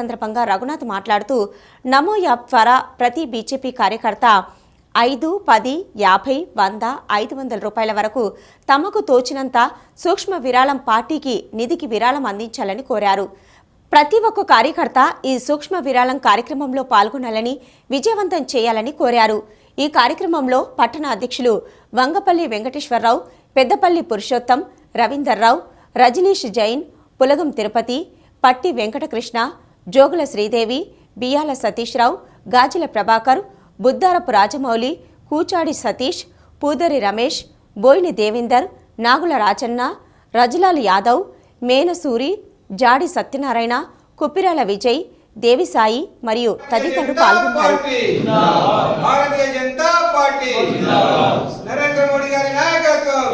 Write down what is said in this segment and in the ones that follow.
సందర్భంగా రఘునాథ్ మాట్లాడుతూ నమో యాప్ ద్వారా ప్రతి బీజేపీ కార్యకర్త ఐదు పది యాభై వంద ఐదు వందల రూపాయల వరకు తమకు తోచినంత సూక్ష్మ విరాళం పార్టీకి నిధికి విరాళం అందించాలని కోరారు. ప్రతి ఒక్క కార్యకర్త ఈ సూక్ష్మ విరాళం కార్యక్రమంలో పాల్గొనాలని విజయవంతం చేయాలని కోరారు. ఈ కార్యక్రమంలో పట్టణ అధ్యక్షులు వంగపల్లి వెంకటేశ్వరరావు పెద్దపల్లి పురుషోత్తం రవీందర్రావు రజనీష్ జైన్ పులగం తిరుపతి పట్టి వెంకటకృష్ణ జోగుల శ్రీదేవి బియాల సతీష్రావు గాజుల ప్రభాకర్ బుద్దారపు రాజమౌళి కూచాడి సతీష్ పూదరి రమేష్ బోయిని దేవేందర్ నాగుల రాజన్న రజలాల్ యాదవ్ మేనసూరి జాడి సత్యనారాయణ కుప్పిరాల విజయ్ దేవిసాయి మరియు తదితరులు పాల్గొన్నారు. భారతీయ జనతా పార్టీ నరేంద్ర మోడీ గారి నాయకత్వం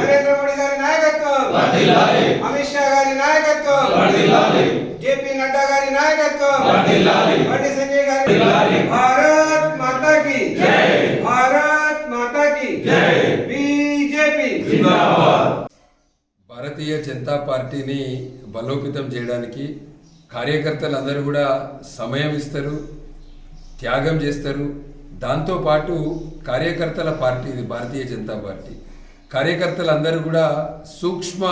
నరేంద్ర మోడీ గారి నాయకత్వం అమిత్ షా గారి నాయకత్వం జేపీ నడ్డా గారి నాయకత్వం. బండి సంజయ్ గారి భారత్ మాతా కి భారత్ మాతా కి బీజేపీ. భారతీయ జనతా పార్టీని బలోపేతం చేయడానికి కార్యకర్తలందరూ కూడా సమయం ఇస్తారు త్యాగం చేస్తారు. దాంతోపాటు కార్యకర్తల పార్టీ ఇది భారతీయ జనతా పార్టీ. కార్యకర్తలందరూ కూడా సూక్ష్మ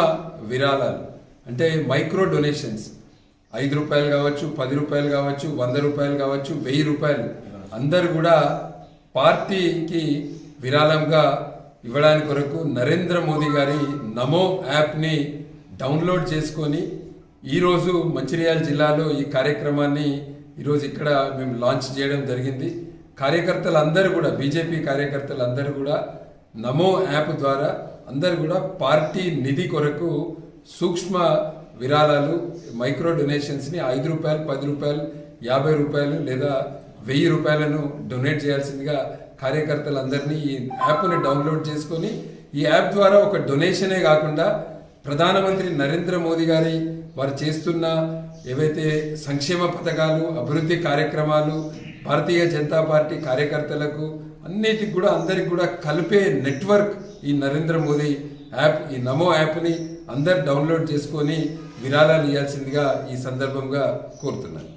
విరాళాలు అంటే మైక్రో డొనేషన్స్ ఐదు రూపాయలు కావచ్చు పది రూపాయలు కావచ్చు వంద రూపాయలు కావచ్చు వెయ్యి రూపాయలు. అందరు కూడా పార్టీకి విరాళంగా ఇవ్వడానికి కొరకు నరేంద్ర మోదీ గారి నమో యాప్ని డౌన్లోడ్ చేసుకొని ఈరోజు మంచిర్యాల జిల్లాలో ఈ కార్యక్రమాన్ని ఈరోజు ఇక్కడ మేము లాంచ్ చేయడం జరిగింది. కార్యకర్తలందరూ కూడా బీజేపీ కార్యకర్తలందరూ కూడా నమో యాప్ ద్వారా అందరు కూడా పార్టీ నిధి కొరకు సూక్ష్మ విరాళాలు మైక్రో డొనేషన్స్ని ఐదు రూపాయలు పది రూపాయలు యాభై రూపాయలు లేదా వెయ్యి రూపాయలను డొనేట్ చేయాల్సిందిగా కార్యకర్తలందరినీ ఈ యాప్ని డౌన్లోడ్ చేసుకొని ఈ యాప్ ద్వారా ఒక డొనేషనే కాకుండా ప్రధానమంత్రి నరేంద్ర మోదీ గారి వారు చేస్తున్న ఏవైతే సంక్షేమ పథకాలు అభివృద్ధి కార్యక్రమాలు భారతీయ జనతా పార్టీ కార్యకర్తలకు అన్నిటికి కూడా అందరికి కూడా కలిపే నెట్వర్క్ ఈ నరేంద్ర మోదీ యాప్ ఈ నమో యాప్ని అందరు డౌన్లోడ్ చేసుకొని విరాళాలు ఇవ్వాల్సిందిగా ఈ సందర్భంగా కోరుతున్నాను.